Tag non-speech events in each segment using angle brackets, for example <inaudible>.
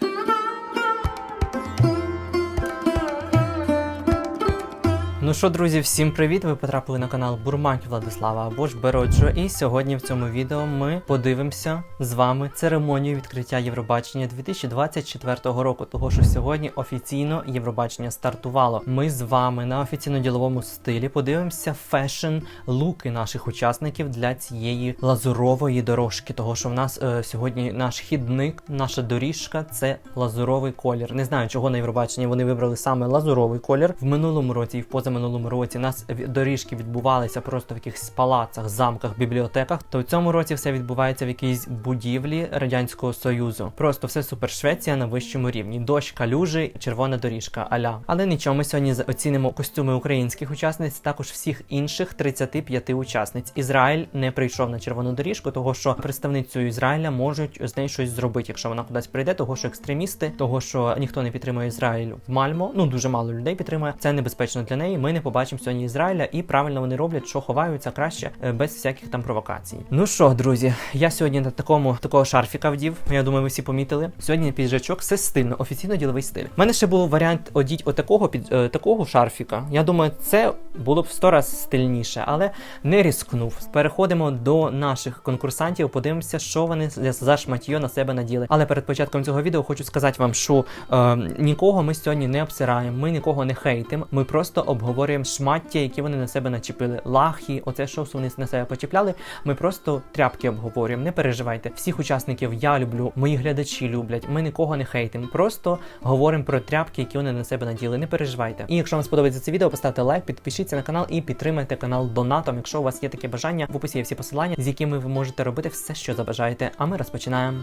Thank you. Ну що, друзі, всім привіт! Ви потрапили на канал Бурмаки Владислава або ж Бероджо. І сьогодні в цьому відео ми подивимося з вами церемонію відкриття Євробачення 2024 року. Того що сьогодні офіційно Євробачення стартувало. Ми з вами на офіційно-діловому стилі подивимося фешн луки наших учасників для цієї лазурової дорожки. Того що в нас е, сьогодні наш хідник, наша доріжка це лазуровий колір. Не знаю, чого на Євробаченні вони вибрали саме лазуровий колір. В минулому році і в позаминулому році у нас доріжки відбувалися просто в якихось палацах, замках, бібліотеках. То в цьому році все відбувається в якійсь будівлі радянського союзу. Просто все супер Швеція на вищому рівні. Дощ, калюжі, червона доріжка. Аля. Але нічого, ми сьогодні оцінимо костюми українських учасниць, також всіх інших 35 учасниць. Ізраїль не прийшов на червону доріжку, того що представницю Ізраїля можуть з нею щось зробити, якщо вона кудись прийде, того що екстремісти, того що ніхто не підтримує Ізраїль в Мальмо. Ну дуже мало людей підтримує. Це небезпечно для неї. Ми не побачимо сьогодні Ізраїля, і правильно вони роблять, що ховаються краще е, без всяких там провокацій. Ну що, друзі, я сьогодні на такому такого шарфіка вдів. Я думаю, ви всі помітили. Сьогодні піджачок, все стильно, офіційно діловий стиль. У мене ще був варіант одіть отакого під е, такого шарфіка. Я думаю, це було б сто раз стильніше, але не різкнув. Переходимо до наших конкурсантів. Подивимося, що вони за- шматьо на себе наділи. Але перед початком цього відео хочу сказати вам, що е, нікого ми сьогодні не обсираємо, ми нікого не хейтимо. Ми просто обговорюємо шмаття, які вони на себе начепили. Лахи, оце що вони на себе почіпляли. Ми просто тряпки обговорюємо. Не переживайте. Всіх учасників я люблю, мої глядачі люблять. Ми нікого не хейтимо. Просто говоримо про тряпки, які вони на себе наділи. Не переживайте. І якщо вам сподобається це відео, поставте лайк, підпишіться на канал і підтримайте канал донатом. Якщо у вас є таке бажання, в описі є всі посилання, з якими ви можете робити все, що забажаєте. А ми розпочинаємо.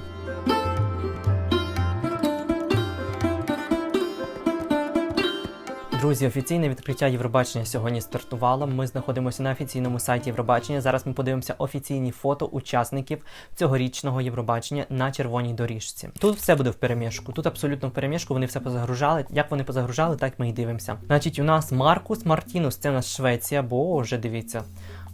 Друзі, офіційне відкриття Євробачення сьогодні стартувало. Ми знаходимося на офіційному сайті Євробачення. Зараз ми подивимося офіційні фото учасників цьогорічного Євробачення на червоній доріжці. Тут все буде в перемішку. Тут абсолютно в перемішку. Вони все позагружали. Як вони позагружали, так ми і дивимося. Значить, у нас Маркус Мартінус, це у нас Швеція, боже, дивіться.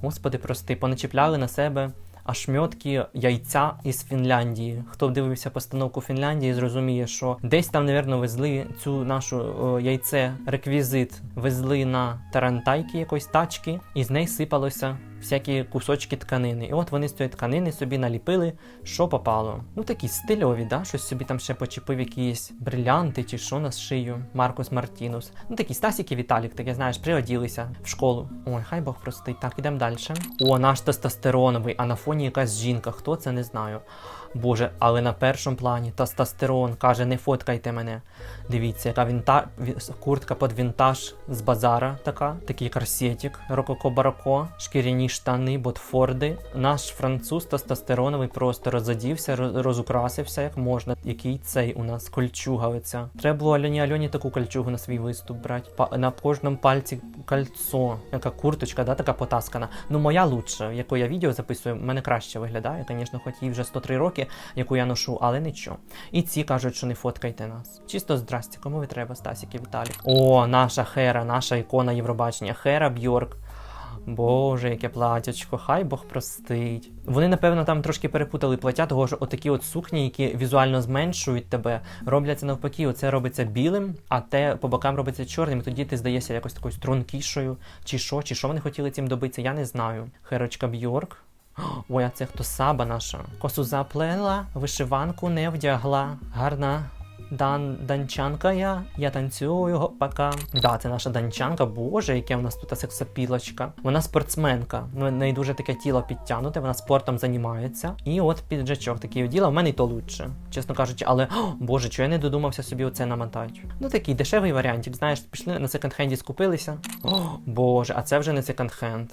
Господи, прости, поначіпляли на себе ошметки яйця із Фінляндії. Хто дивився постановку Фінляндії, зрозуміє, що десь там, напевно, везли цю нашу о, яйце реквізит, везли на тарантайки якоїсь тачки, і з неї сипалося всякі кусочки тканини. І от вони з цієї тканини собі наліпили, що попало. Ну такі стильові, да? щось собі там ще почепив якісь брилянти чи що на шию. Маркус Мартінус. Ну такі Стасік і Віталік, таке знаєш, приоділися в школу. Ой, хай Бог простить. Так, ідемо далі. О, наш тестостероновий, а на фоні якась жінка. Хто це не знаю. Боже, але на першому плані тестостерон каже, не фоткайте мене. Дивіться, яка вінта... куртка під вінтаж з базара така, такий корсетик, рококо-бароко, шкіряні штани, ботфорди. Наш француз тестостероновий просто розодівся, розукрасився як можна. Який цей у нас кольчуга оця. Треба було Альоні Альоні таку кольчугу на свій виступ брати. Па... На кожному пальці кольцо, яка курточка, да, така потаскана. Ну моя лучше, яку я відео записую, в мене краще виглядає, звісно, хоч їй вже 103 роки, яку я ношу, але нічого. І ці кажуть, що не фоткайте нас. Чисто здрасте, кому ви треба, Стасік і Віталік. О, наша Хера, наша ікона Євробачення. Хера Бьорк. Боже, яке платячко, хай Бог простить. Вони, напевно, там трошки перепутали плаття, того що отакі от сукні, які візуально зменшують тебе, робляться навпаки. Оце робиться білим, а те по бокам робиться чорним. Тоді ти здаєшся якось такою стрункішою, чи що, чи що вони хотіли цим добитися, я не знаю. Херочка Бьорк. Ой, а це хто саба наша? Косу заплела, вишиванку не вдягла. Гарна дан, данчанка я, я танцюю гопака. Да, це наша данчанка, боже, яке у нас тут сексапілочка. Вона спортсменка. Ну, в неї дуже таке тіло підтягнуте, вона спортом займається. І от піджачок такий оділа, в мене й то лучше, чесно кажучи, але о, боже, чого я не додумався собі оце намотати. Ну такий дешевий варіантик, знаєш, пішли на секонд-хенді скупилися. О, боже, а це вже не секонд-хенд.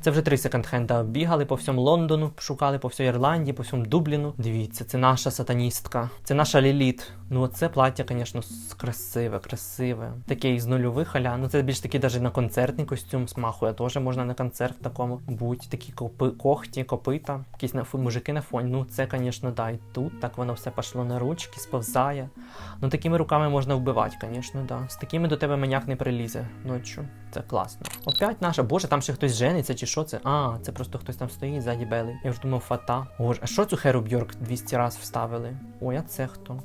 Це вже три секонд-хенда бігали по всьому Лондону, шукали по всій Ірландії, по всьому Дубліну. Дивіться, це наша сатаністка, це наша Ліліт. Ну це плаття, звісно, красиве, красиве. Таке із нульових аля. Ну це більш такий даже на концертний костюм смахує. Теж можна на концерт в такому будь. Такі копи, когті, копита, якісь на мужики на фоні. Ну це, звісно, да. І тут так воно все пішло на ручки, сповзає. Ну такими руками можна вбивати, звісно, да. З такими до тебе маняк не прилізе ночі. Це класно. Опять наша, боже, там ще хтось жениться, чи що це? А, це просто хтось там стоїть ззаді белий. Я вже думав, фата. Боже, а що цю Херу Бьорк 200 раз вставили? Ой, а це хто?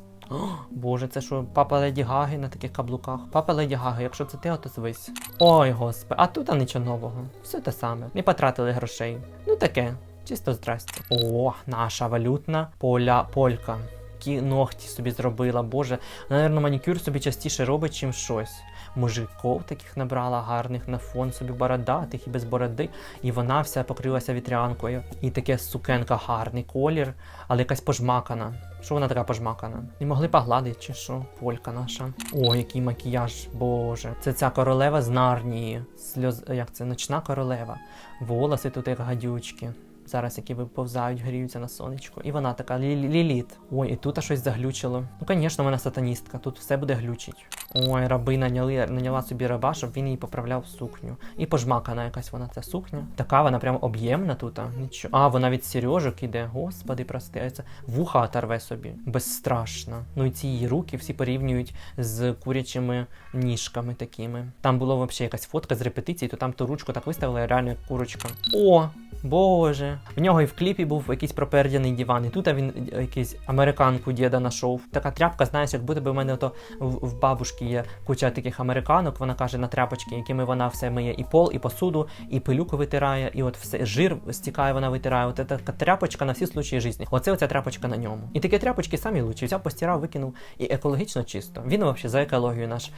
Боже, це що, папа Леді Гаги на таких каблуках? Папа Леді Гаги, якщо це ти, то звись. Ой, господи, а тут а нічого нового. Все те саме. Не потратили грошей. Ну таке, чисто здрасте. О, наша валютна поля полька. Які ногті собі зробила, боже. Наверно, манікюр собі частіше робить, чим щось. Мужиков таких набрала гарних на фон собі бородатих і без бороди. І вона вся покрилася вітрянкою. І таке сукенка гарний колір, але якась пожмакана. Що вона така пожмакана? Не могли погладити, чи що? Полька наша. О, який макіяж, боже. Це ця королева з Нарнії. Сльоз... Як це? Ночна королева. Волоси тут як гадючки. Зараз які виповзають, гріються на сонечко. І вона така лі- ліліт. Ой, і тут щось заглючило. Ну, звісно, вона сатаністка, тут все буде глючить. Ой, раби наняли, наняла собі раба, щоб він їй поправляв сукню. І пожмакана якась вона ця сукня. Така вона прям об'ємна тут. а, Нічого. А, вона від сережок іде. Господи, прости, а це вуха оторве собі. Безстрашна. Ну і ці її руки всі порівнюють з курячими ніжками такими. Там було взагалі якась фотка з репетиції, то там ту ручку так виставили, реально як курочка. О! Боже, в нього і в кліпі був якийсь пропердяний диван, і тут він якийсь американку діда знайшов. Така тряпка, знаєш, як будто би в мене ото в, в бабушки є куча таких американок. Вона каже на тряпочки, якими вона все миє і пол, і посуду, і пилюку витирає, і от все жир стікає, вона витирає. От така тряпочка на всі случаї житті. Оце оця тряпочка на ньому. І такі тряпочки самі лучші. Взяв, постирав, викинув і екологічно чисто. Він взагалі за екологію наш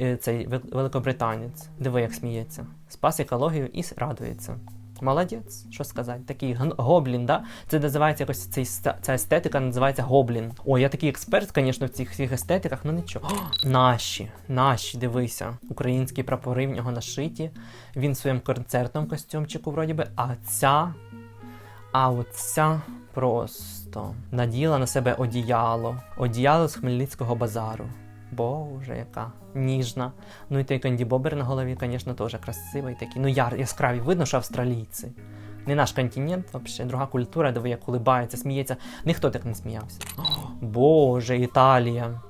е, цей великобританець. Диви, як сміється. Спас екологію і радується. Молодець, що сказати, такий гоблін, да? Це називається якось цей, ця естетика називається гоблін. Ой, я такий експерт, звісно, в цих всіх естетиках, ну нічого. О, наші, наші, дивися. Українські прапори в нього нашиті. Він в своєму концертному костюмчику, вроді би, а ця. А оця просто наділа на себе одіяло. Одіяло з Хмельницького базару. Боже, яка ніжна. Ну і той Канді Бобер на голові, звісно, теж красивий такий. Ну, яр, яскраві, видно, що австралійці. Не наш континент, взагалі, друга культура, диви, як улибається, сміється. Ніхто так не сміявся. <gasps> Боже, Італія.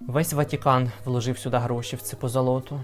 Весь Ватикан вложив сюди гроші в це позолоту.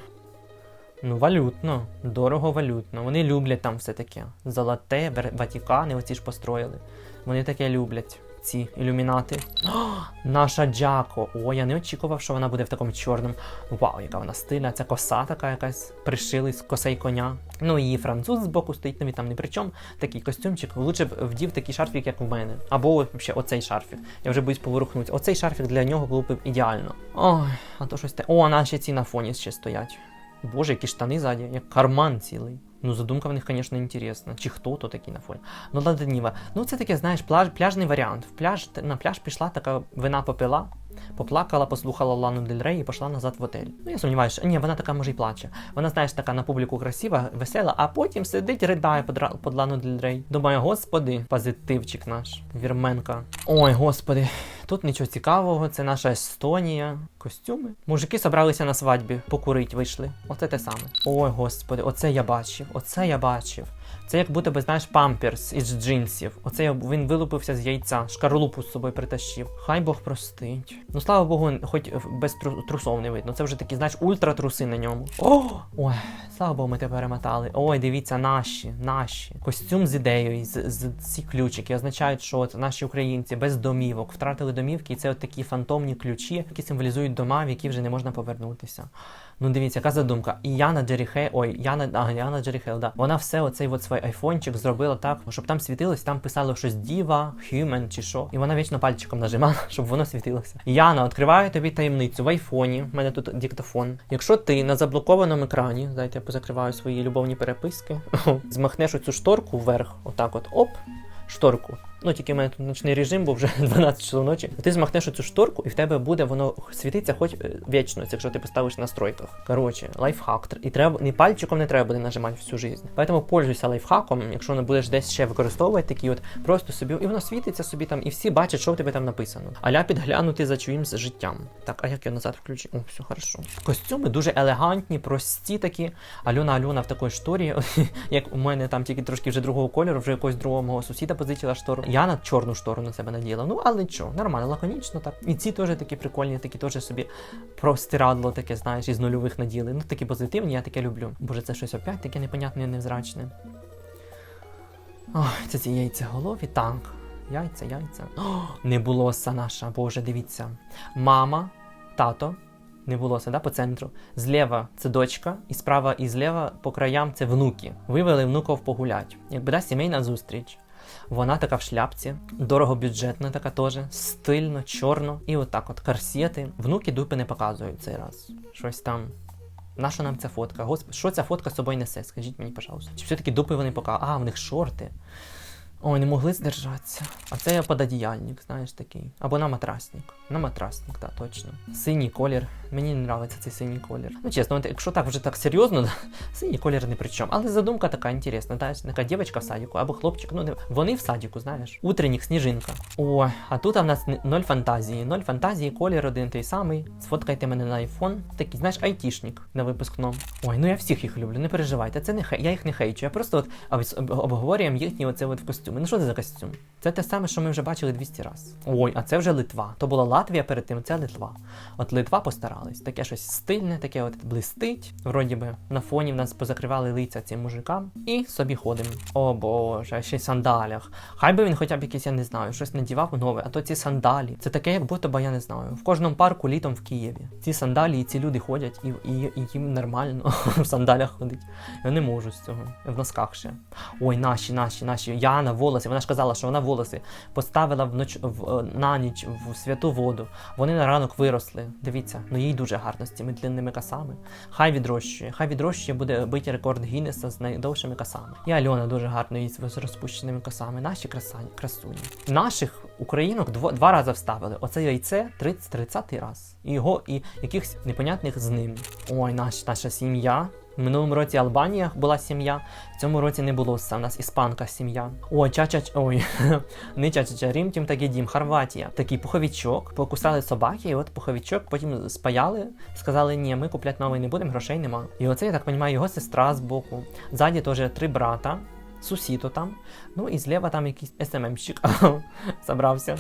Ну, валютно, дорого валютно. Вони люблять там все таке. Золоте, Ватикани оці ж построїли. Вони таке люблять, ці ілюмінати. О, <gasps> наша Джако. О, я не очікував, що вона буде в такому чорному. Вау, яка вона стильна. Ця коса така якась пришили з косей коня. Ну і француз збоку стоїть, ну він там не при чому. Такий костюмчик. Лучше б вдів такий шарфік, як у мене. Або взагалі оцей шарфік. Я вже боюсь поворухнутися. Оцей шарфік для нього було б ідеально. Ой, а то щось те. О, наші ці на фоні ще стоять. Боже, які штани ззаді, як карман цілий. Ну, задумка в них, звісно, інтересна. Чи хто то такий на фоні. Ну, ладно, Ніва. Ну, це таке, знаєш, пляж, пляжний варіант. В пляж, на пляж пішла така вина попила, поплакала, послухала Лану Дель Рей і пішла назад в отель. Ну, я сумніваюся, ні, вона така може й плаче. Вона, знаєш, така на публіку красива, весела, а потім сидить, ридає під, Ра- під Лану Дель Рей. Думаю, господи, позитивчик наш, вірменка. Ой, господи, тут нічого цікавого, це наша Естонія. Костюми. Мужики собралися на свадьбі, покурить вийшли. Оце те саме. Ой, господи, оце я бачив, оце я бачив. Це як будто би, знаєш, памперс із джинсів. Оце він вилупився з яйця, шкарлупу з собою притащив. Хай Бог простить. Ну слава Богу, хоч без тру- трусов не видно. Це вже такі, знаєш, ультратруси на ньому. О! Ой, слава Богу, ми тебе перемотали. Ой, дивіться, наші, наші. Костюм з ідеєю, з, з ці ключики означають, що от наші українці без домівок втратили домівки, і це от такі фантомні ключі, які символізують дома, в які вже не можна повернутися. Ну дивіться, яка задумка. І Яна Джеріхе, ой, Яна, а, Яна Джеріхел, да. Вона все оцей от свій айфончик зробила так, щоб там світилось, там писало щось діва, human чи що. І вона вічно пальчиком нажимала, <laughs> щоб воно світилося. Яна, відкриваю тобі таємницю в айфоні. У мене тут диктофон. Якщо ти на заблокованому екрані, дайте я позакриваю свої любовні переписки, <laughs> змахнеш оцю шторку вверх, отак от оп. Шторку. Ну, тільки в мене тут ночний режим, бо вже <laughs> 12 часов ночі. Ти змахнеш оцю шторку, і в тебе буде воно світиться хоч е, вічно, якщо ти поставиш на настройках. Коротше, лайфхак. І треба ні пальчиком не треба буде нажимати всю життя. Поэтому пользуйся лайфхаком, якщо не будеш десь ще використовувати такі, от просто собі, і воно світиться собі там, і всі бачать, що в тебе там написано. Аля підглянути за чиїмсь життям. Так, а як я назад включу? О, все хорошо. Костюми дуже елегантні, прості такі. Альона Альона в такій шторі, <laughs> як у мене там тільки трошки вже другого кольору, вже якогось другого мого сусіда позичила штору. Я на чорну штору на себе наділа. Ну, але нічого, нормально, лаконічно так. І ці теж такі прикольні, такі теж собі простирадло таке, знаєш, із нульових наділи. Ну, такі позитивні, я таке люблю. Боже, це щось опять таке непонятне, невзрачне. Ой, це ці яйцеголові, так. Яйця, яйця. О, небулоса наша, боже, дивіться. Мама, тато, небулоса, да, по центру. Зліва це дочка, і справа і зліва по краям це внуки. Вивели внуков погулять. Якби да, сімейна зустріч. Вона така в шляпці, дорогобюджетна така теж, стильно, чорно. І отак от корсети. Внуки дупи не показують цей раз. Щось там. Наша нам ця фотка? Господи, що ця фотка з собою несе? Скажіть мені, пожалуйста. Чи все-таки дупи вони показують? А, в них шорти. Ой, не могли здержатися. А це я пододіяльник, знаєш такий. Або на матрасник. На матрасник, так, точно. Синій колір. Мені не подобається цей синій колір. Ну, чесно, якщо так вже так серйозно, <laughs> да, синій колір не при чому. Але задумка така інтересна. Знаєш, така дівчинка в садіку або хлопчик. Ну, не... вони в садіку, знаєш. Утреннік, сніжинка. Ой, а тут у нас ноль фантазії. Ноль фантазії, колір один той самий. Сфоткайте мене на айфон. Такий, знаєш, айтішник на випускному. Ой, ну я всіх їх люблю, не переживайте. Це не хей, я їх не хейчу. Я просто от об- об- обговорюємо їхні оце от в костюмі. Ну що це за костюм? Це те саме, що ми вже бачили 200 разів. Ой, а це вже Литва. То була Латвія перед тим, це Литва. От Литва постарались. Таке щось стильне, таке от блистить. Вроді би на фоні в нас позакривали лиця цим мужикам. І собі ходимо. О боже, ще й сандалях. Хай би він хоча б якийсь, я не знаю, щось надівав нове, а то ці сандалі. Це таке, як будто би я не знаю. В кожному парку літом в Києві. Ці сандалі і ці люди ходять, і, і, і їм нормально <laughs> в сандалях ходить. Я не можу з цього. В носках ще. Ой, наші, наші, наші. Яна волоси. Вона ж казала, що вона волоси поставила вноч... в, е, на ніч в святу воду. Вони на ранок виросли. Дивіться, ну їй дуже гарно з цими длинними косами. Хай відрощує. Хай відрощує, буде бити рекорд Гіннеса з найдовшими косами. І Альона дуже гарно їй з розпущеними косами. Наші красані, красуні. Наших українок дво, два рази вставили. Оце яйце 30, 30 раз. І його, і якихось непонятних з ним. Ой, наш, наша сім'я. В минулому році Албанія була сім'я, в цьому році не було. У нас іспанка сім'я. Ой, чачач, <laughs> ой, не чача, Рим, тім такий дім, Хорватія. Такий пуховічок, покусали собаки, і от пуховічок потім спаяли, сказали, ні, ми купляти новий не будемо, грошей нема. І оце, я так розумію, його сестра з боку. Ззаді теж три брата. Сусіто там, ну і зліва там якийсь СММщик <laughs> забрався.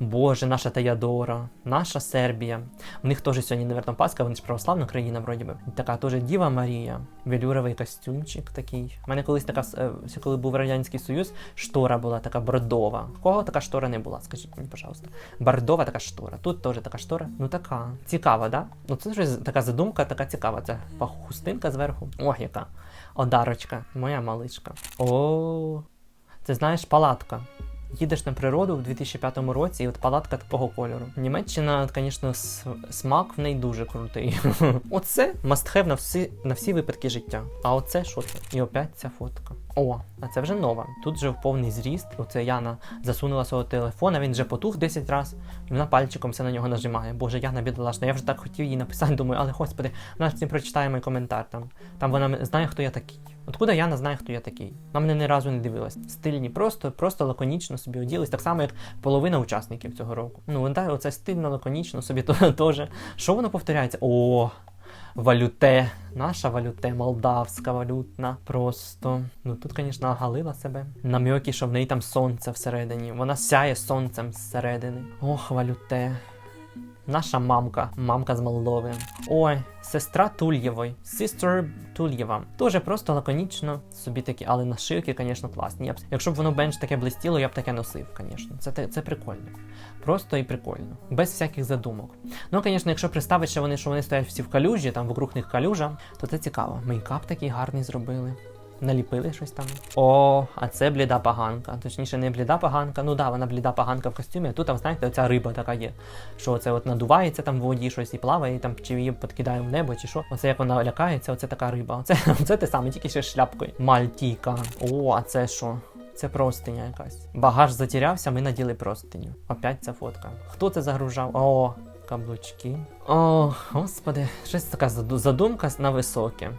Боже, наша Таядора, наша Сербія. У них теж сьогодні, наверно, Пасха, вони ж православна країна, вроді би. Така теж Діва Марія, велюровий костюмчик такий. У мене колись така, е, коли був Радянський Союз, штора була така бордова. Кого така штора не була? Скажіть мені, пожалуйста. Бордова така штора. Тут теж така штора. Ну така. Цікава, да? Ну це вже така задумка, така цікава. Це хустинка зверху. Ох, яка. Одарочка, моя маличка. О, ти знаєш, палатка. Їдеш на природу в 2005 році, і от палатка такого кольору. Німеччина, звісно, смак в неї дуже крутий. <laughs> Оце have на всі, на всі випадки життя. А оце що це? І опять ця фотка. О, а це вже нова. Тут вже в повний зріст. Оце Яна засунула свого телефона, він вже потух 10 разів, і вона пальчиком все на нього нажимає. Боже, Яна бідолашна. Я вже так хотів їй написати, думаю, але господи, вона ж цим прочитає мій коментар там. Там вона знає, хто я такий. Откуда Яна знає, хто я такий? Вона мене ні разу не дивилась. Стильні, просто, просто лаконічно собі оділись, так само, як половина учасників цього року. Ну, вона оце стильно, лаконічно собі <laughs> теж. Що воно повторяється? О, валюте. Наша валюте, молдавська валютна. Просто. Ну тут, звісно, оголила себе. Намьоки, що в неї там сонце всередині. Вона сяє сонцем зсередини. Ох, валюте. Наша мамка, мамка з Молдови. Ой, сестра Тульєвої, Sister Тульєва. Дуже просто лаконічно, собі такі, але нашивки, звісно, класні. Я б, якщо б воно бенч таке блистіло, я б таке носив, звісно. Це, це прикольно. Просто і прикольно. Без всяких задумок. Ну, звісно, якщо представити, що вони, що вони стоять всі в калюжі, там вокруг них калюжа, то це цікаво. Мейкап такий гарний зробили. Наліпили щось там. О, а це бліда поганка. Точніше, не бліда поганка. Ну да, вона бліда поганка в костюмі. а Тут там, знаєте, оця риба така є. Що це от надувається там в воді щось і плаває, і там чи її підкидає в небо, чи що. Оце як вона лякається, оце така риба. Оце, <laughs> оце те саме, тільки ще шляпкою. Мальтіка. О, а це що? Це простиня якась. Багаж затірявся, ми наділи простиню. Опять ця фотка. Хто це загружав? О, каблучки. О, господи, щось така задумка на високе.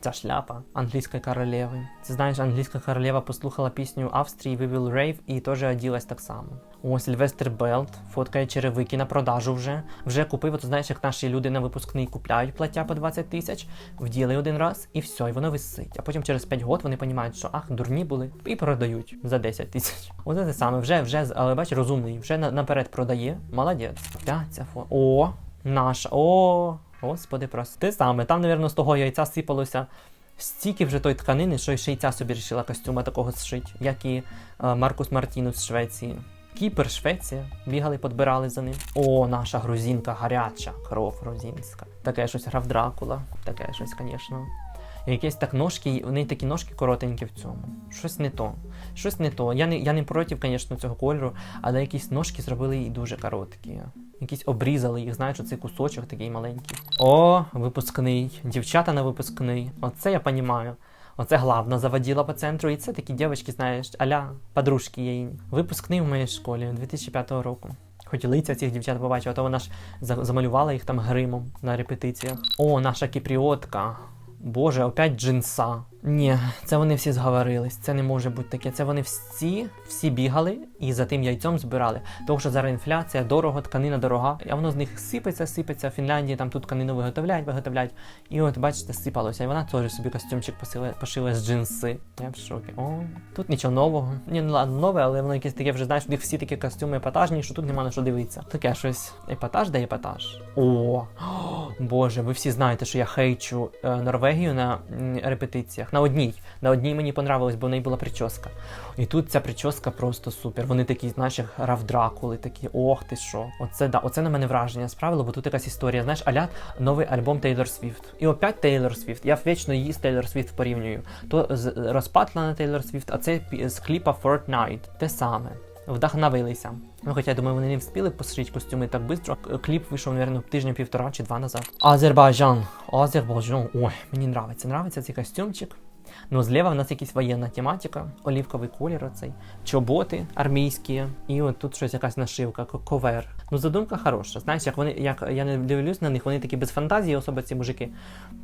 Ця шляпа англійської королеви. Це знаєш, англійська королева послухала пісню Австрії Will Rave і теж оділась так само. О, Сільвестр Белт фоткає черевики на продажу вже. Вже купив, от знаєш, як наші люди на випускний купляють плаття по 20 тисяч, вділи один раз і все, і воно висить. А потім через 5 років вони розуміють, що ах, дурні були, і продають за 10 тисяч. Оце те саме, вже, вже, але бач, розумний, вже наперед продає. Молодець. Ця фото. О, наша. О, господи, просто. Те саме. Там, напевно, з того яйця сипалося Стільки вже той тканини, що й шийця собі рішила костюма такого зшить, як і е, Маркус Мартінус з Швеції. Кіпер, Швеція, бігали, подбирали за ним. О, наша грузинка гаряча, кров грузинська. Таке щось грав Дракула, таке щось, звісно. Якісь так ножки, у неї такі ножки коротенькі в цьому. Щось не то. Щось не то. Я не, я не проти, звісно, цього кольору, але якісь ножки зробили їй дуже короткі. Якісь обрізали їх, знаєш, оцей кусочок такий маленький. О, випускний. Дівчата на випускний. Оце я понімаю. Оце главно заводіла по центру. І це такі дівчатки, знаєш, аля подружки її. Випускний в моїй школі 2005 року. Хоч лиця цих дівчат побачила, то вона ж замалювала їх там гримом на репетиціях. О, наша кіпріотка. Боже, опять джинса. Ні, це вони всі зговорились. Це не може бути таке. Це вони всі, всі бігали і за тим яйцом збирали. Тому що зараз інфляція, дорого, тканина дорога, а воно з них сипеться, сипеться. В Фінляндії там тут тканину виготовляють, виготовляють. І от бачите, сипалося. І вона теж собі костюмчик посила, пошила з джинси. Я в шокі. О, тут нічого нового. Ні, ну ладно, нове, але воно якесь таке вже знаєш, у них всі такі костюми епатажні, що тут нема на що дивитися. Таке щось. Епатаж де епатаж. О, <gasps> Боже, ви всі знаєте, що я хейчу е, Норвегію на репетиціях. На одній. На одній мені понравилось, бо в неї була прическа. І тут ця прическа просто супер. Вони такі, знаєш, як грав Дракули, такі, ох ти що. Оце да, оце на мене враження справило, бо тут якась історія, знаєш, аля новий альбом Тейлор Свіфт. І опять Тейлор Свіфт. Я вічно її з Тейлор Свіфт порівнюю. То з розпатлана Тейлор Свіфт, а це з кліпа Fortnite. Те саме. Вдохновилися. Ну, хоча я думаю, вони не встигли пострічь костюми так швидко. Кліп вийшов, мабуть, тижня півтора чи два назад. Азербайджан. Азербайджан. Ой, мені нравиться. Нравиться цей костюмчик. Ну, зліва в нас якась воєнна тематика, олівковий колір оцей, чоботи армійські, і от тут щось якась нашивка, ковер. Ну, задумка хороша. Знаєш, як вони, як я не дивлюсь на них, вони такі без фантазії, особи ці мужики,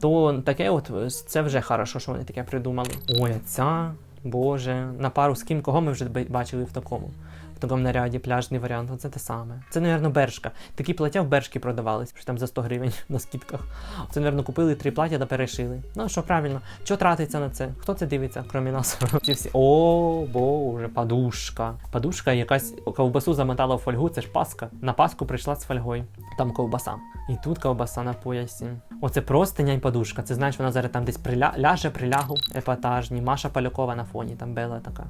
то таке от це вже хорошо, що вони таке придумали. Ой, ця, боже, на пару з ким, кого ми вже бачили в такому. Такому наряді пляжний варіант, оце те саме. Це, напевно, бершка. Такі плаття в бершки продавались, що там за 100 гривень <laughs> на скидках. Це, напевно, купили три плаття та перешили. Ну що правильно, що тратиться на це? Хто це дивиться, крім нас? <laughs> Ці всі. О, боже, подушка. Подушка якась ковбасу замотала в фольгу, це ж паска. На паску прийшла з фольгою. Там ковбаса. І тут ковбаса на поясі. Оце простиня й подушка. Це знаєш, вона зараз там десь приля... ляже, прилягу, епатажні. Маша Полякова на фоні, там Бела така.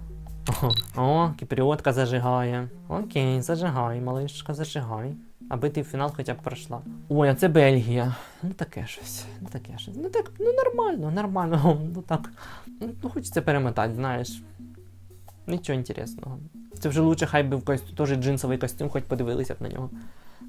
О, кіпріотка зажигає. Окей, зажигай, малишка, зажигай. Аби ти в фінал хоча б пройшла. Ой, а це Бельгія. Ну таке щось. Ну таке щось. Ну так, ну нормально, нормально. Ну так. Ну хочеться перемотати, знаєш. Нічого інтересного. Це вже лучше, хай би в костюм, теж джинсовий костюм, хоч подивилися б на нього.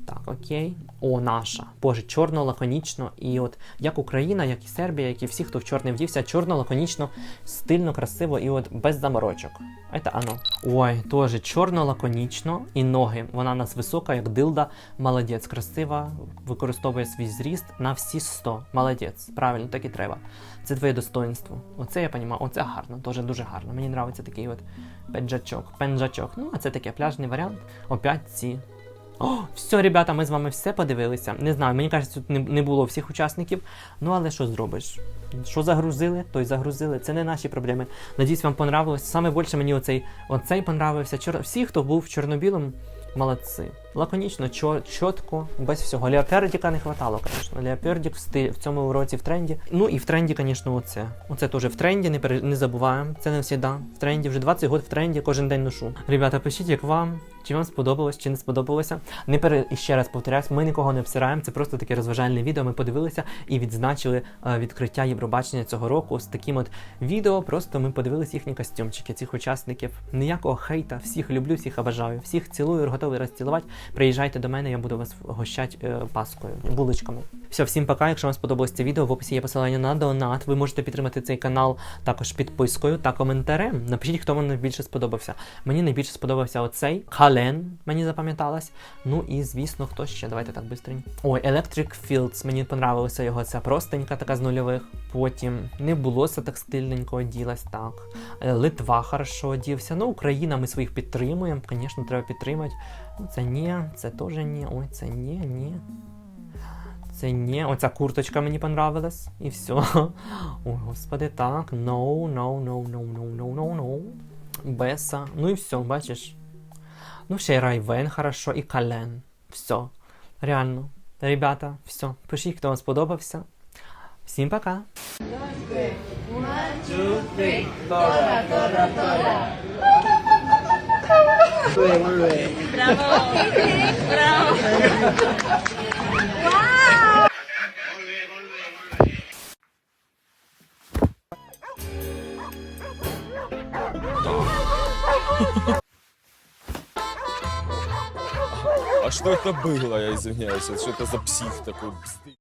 Так, окей. О, наша. Боже, чорно, лаконічно. І от як Україна, як і Сербія, як і всі, хто в чорний вдівся, чорно, лаконічно, стильно, красиво і от без заморочок. Это оно. Ой, теж чорно, лаконічно і ноги. Вона у нас висока, як дилда. Молодець, красива, використовує свій зріст на всі 100. Молодець. Правильно, так і треба. Це твоє достоинство. Оце я розумію, оце гарно, теж дуже гарно. Мені подобається такий от пенджачок. Пенджачок. Ну, а це таке пляжний варіант. Опять ці о, все, ребята, ми з вами все подивилися. Не знаю, мені кажеться, тут не, було всіх учасників. Ну але що зробиш? Що загрузили, то й загрузили. Це не наші проблеми. Надіюсь, вам понравилось. Саме більше мені оцей оцей понравився. Чор... Всі, хто був в чорно-білому, молодці. Лаконічно, чо, чітко, без всього. Леопердіка не хватало, звісно. Леопердік в, стиль, в цьому уроці в тренді. Ну і в тренді, звісно, оце. Оце теж в тренді, не, пере... не забуваємо. Це не всіда. В тренді, вже 20 років в тренді, кожен день ношу. Ребята, пишіть, як вам. Чи вам сподобалось, чи не сподобалося. Не пере... і ще раз повторяюсь, ми нікого не обсираємо. Це просто таке розважальне відео. Ми подивилися і відзначили е, відкриття Євробачення цього року з таким от відео. Просто ми подивилися їхні костюмчики, цих учасників. Ніякого хейта, всіх люблю, всіх обажаю, всіх цілую, готовий розцілувати. Приїжджайте до мене, я буду вас гощати е, паскою, булочками. Все, всім пока. Якщо вам сподобалось це відео, в описі є посилання на донат. Ви можете підтримати цей канал також підпискою та коментарем. Напишіть, хто вам найбільше сподобався. Мені найбільше сподобався оцей Кален, мені запам'яталось. Ну і звісно, хто ще? Давайте так бистренько. Ой, Electric Fields, мені понравилася його ця простенька, така з нульових. Потім не було все так стильненько оділась, так. Литва хорошо одівся. Ну, Україна, ми своїх підтримуємо. Звісно, треба підтримати. Це ні, це теж ні. Ой, це ні, ні. Це ні, оця курточка мені понравилась, і все. <laughs> Ой, господи, так. No, no, no, no, no, no, no, no. Беса. Ну і все, бачиш. Ну, ще й Райвен хорошо, і Кален. Все. Реально. Ребята, все. Пишіть, хто вам сподобався. Всім пока. Давай, А <laughs> что это было, я извиняюсь? Что это за псих такой?